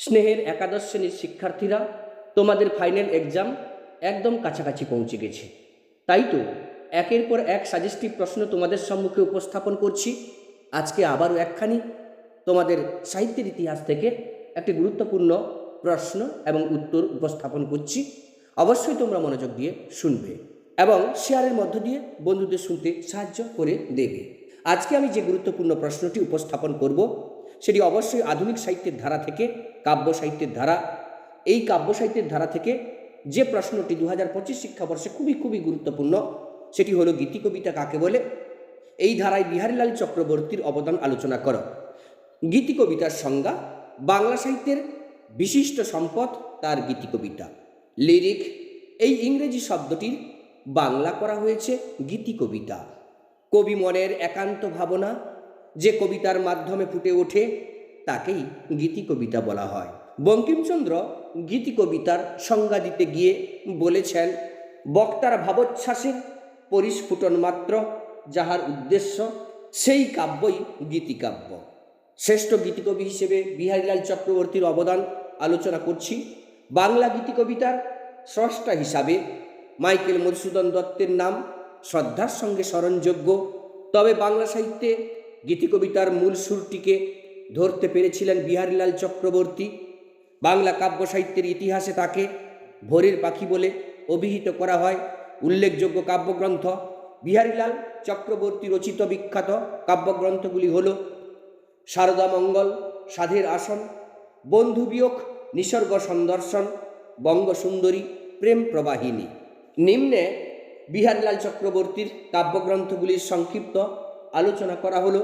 স্নেহের একাদশ শ্রেণির শিক্ষার্থীরা তোমাদের ফাইনাল এক্সাম একদম কাছাকাছি পৌঁছে গেছে। তাই তো একের পর এক সাজেস্টিভ প্রশ্ন তোমাদের সম্মুখে উপস্থাপন করছি। আজকে আবারও একখানি তোমাদের সাহিত্যের ইতিহাস থেকে একটি গুরুত্বপূর্ণ প্রশ্ন এবং উত্তর উপস্থাপন করছি। অবশ্যই তোমরা মনোযোগ দিয়ে শুনবে এবং শেয়ারের মধ্য দিয়ে বন্ধুদের শুনতে সাহায্য করে দেবে। আজকে আমি যে গুরুত্বপূর্ণ প্রশ্নটি উপস্থাপন করব সেটি অবশ্যই আধুনিক সাহিত্যের ধারা থেকে, কাব্য সাহিত্যের ধারা। এই কাব্য সাহিত্যের ধারা থেকে যে প্রশ্নটি দু হাজার পঁচিশ শিক্ষাবর্ষে খুবই খুবই গুরুত্বপূর্ণ, সেটি হলো গীতি কবিতা কাকে বলে? এই ধারায় বিহারীলাল চক্রবর্তীর অবদান আলোচনা করো। গীতি কবিতার সংজ্ঞা, বাংলা সাহিত্যের বিশিষ্ট সম্পদ তার গীতি কবিতা। লিরিক, এই ইংরেজি শব্দটির বাংলা করা হয়েছে গীতি কবিতা। কবি মনের একান্ত ভাবনা যে কবিতার মাধ্যমে ফুটে ওঠে, তাকেই গীতি কবিতা বলা হয়। বঙ্কিমচন্দ্র গীতি কবিতার সংজ্ঞা দিতে গিয়ে বলেছেন, বক্তার ভাবোচ্ছ্বাসের পরিস্ফুটন মাত্র, যাহার উদ্দেশ্য সেই কাব্যই গীতিকাব্য শ্রেষ্ঠ গীতিকবি হিসেবে বিহারীলাল চক্রবর্তীর অবদান আলোচনা করছি। বাংলা গীতি কবিতার স্রষ্টা হিসাবে মাইকেল মধুসূদন দত্তের নাম শ্রদ্ধার সঙ্গে স্মরণযোগ্য। তবে বাংলা সাহিত্যে গীতি কবিতার মূল সুরটিকে ধরতে পেরেছিলেন বিহারীলাল চক্রবর্তী। বাংলা কাব্য সাহিত্যের ইতিহাসে তাকে ভোরের পাখি বলে অভিহিত করা হয়। উল্লেখযোগ্য কাব্যগ্রন্থ বিহারীলাল চক্রবর্তী রচিত বিখ্যাত কাব্যগ্রন্থগুলি হল সারদা মঙ্গল, সাধের আসন, বন্ধু বিয়োগ, নিসর্গ সন্দর্শন, বঙ্গসুন্দরী, প্রেম প্রবাহিনী। নিম্নে বিহারীলাল চক্রবর্তীর কাব্যগ্রন্থগুলির সংক্ষিপ্ত আলোচনা করা হলো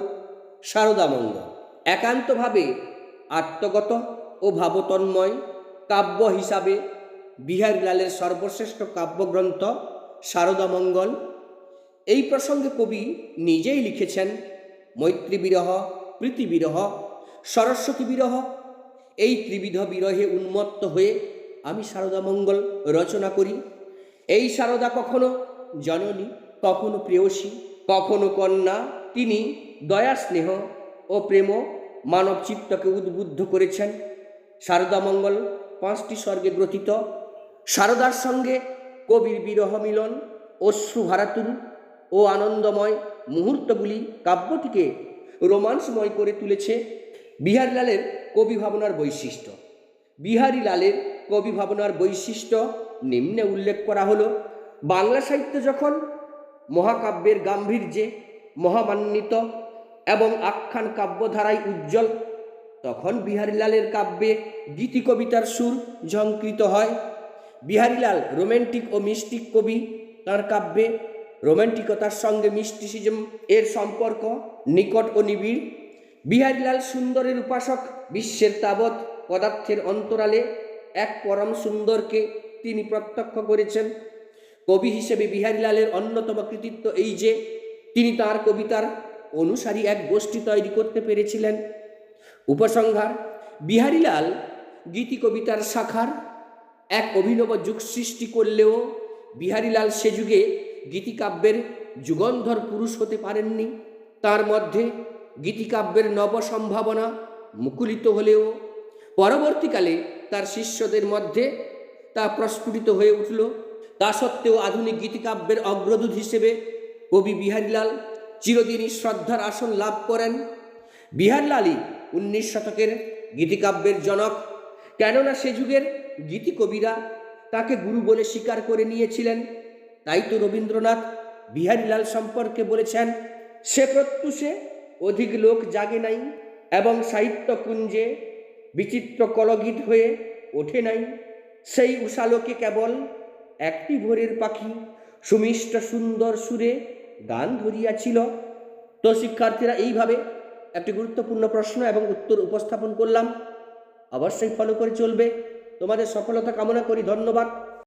সারদা মঙ্গল একান্তভাবে আত্মগত ও ভাবতন্ময় কাব্য হিসাবে বিহারীলালের সর্বশ্রেষ্ঠ কাব্যগ্রন্থ সারদা মঙ্গল এই প্রসঙ্গে কবি নিজেই লিখেছেন, মৈত্রী বিরহ, প্রীতি বিরহ, সরস্বতী বিরহ, এই ত্রিবিধ বিরহে উন্মত্ত হয়ে আমি সারদা মঙ্গল রচনা করি। এই সারদা কখনো জননী, কখনো প্রেয়সী, কখনো কন্যা তিনি দয়া, স্নেহ ও প্রেম মানব চিত্তকে উদ্বুদ্ধ করেছেন। সারদা মঙ্গল পাঁচটি স্বর্গে গ্রথিত। সারদার সঙ্গে কবির বিরহ মিলন অশ্রু ভারাতুর ও আনন্দময় মুহূর্তগুলি কাব্যটিকে রোমান্সময় করে তুলেছে বিহারীলালের কবি ভাবনার বৈশিষ্ট্য। বিহারীলালের কবি ভাবনার বৈশিষ্ট্য নিম্নে উল্লেখ করা হলো বাংলা সাহিত্য যখন মহাকাব্যের গাম্ভীর্যে মহামান্বিত এবং আখ্যান কাব্যধারায় উজ্জ্বল, তখন বিহারীলালের কাব্যে গীতি কবিতার সুর ঝঙ্কৃত হয়। বিহারীলাল রোম্যান্টিক ও মিস্টিক কবি, তার কাব্যে রোম্যান্টিকতার সঙ্গে মিস্টিসিজম এর সম্পর্ক নিকট ও নিবিড়। বিহারীলাল সুন্দরের উপাসক বিশ্বের তাবৎ পদার্থের অন্তরালে এক পরম সুন্দরকে তিনি প্রত্যক্ষ করেছেন। কবি হিসেবে বিহারীলালের অন্যতম কৃতিত্ব এই যে তিনি তার কবিতার অনুসারী এক গোষ্ঠী তৈরি করতে পেরেছিলেন। উপসংহার, বিহারীলাল গীতি কবিতার শাখার এক অভিনব যুগ সৃষ্টি করলেও বিহারীলাল সে যুগে গীতিকাব্যের যুগন্ধর পুরুষ হতে পারেননি। তার মধ্যে গীতিকাব্যের নব সম্ভাবনা মুকুলিত হলেও পরবর্তীকালে তার শিষ্যদের মধ্যে তা প্রস্ফুটিত হয়ে উঠল। তা সত্ত্বেও আধুনিক গীতিকাব্যের অগ্রদূত হিসেবে কবি বিহারীলাল চিরদিনই শ্রদ্ধার আসন লাভ করেন। বিহারলালই উনিশ শতকের গীতিকাব্যের জনক। কেননা সে যুগের গীতিকবিরা তাকে গুরু বলে স্বীকার করে নিয়েছিলেন। তাই তো রবীন্দ্রনাথ বিহারীলাল সম্পর্কে বলেছেন, সে প্রত্যুষে অধিক লোক জাগে নাই এবং সাহিত্য কুঞ্জে বিচিত্র কলগীত হয়ে ওঠে নাই। সেই উষালোকে কেবল একটি ভোরের পাখি সুমিষ্ট সুন্দর সুরে গান ধরিয়াছিল। তো শিক্ষার্থীরা এইভাবে একটি গুরুত্বপূর্ণ প্রশ্ন এবং উত্তর উপস্থাপন করলাম। অবশ্যই ফলো করে চলবে। তোমাদের সফলতা কামনা করি। ধন্যবাদ।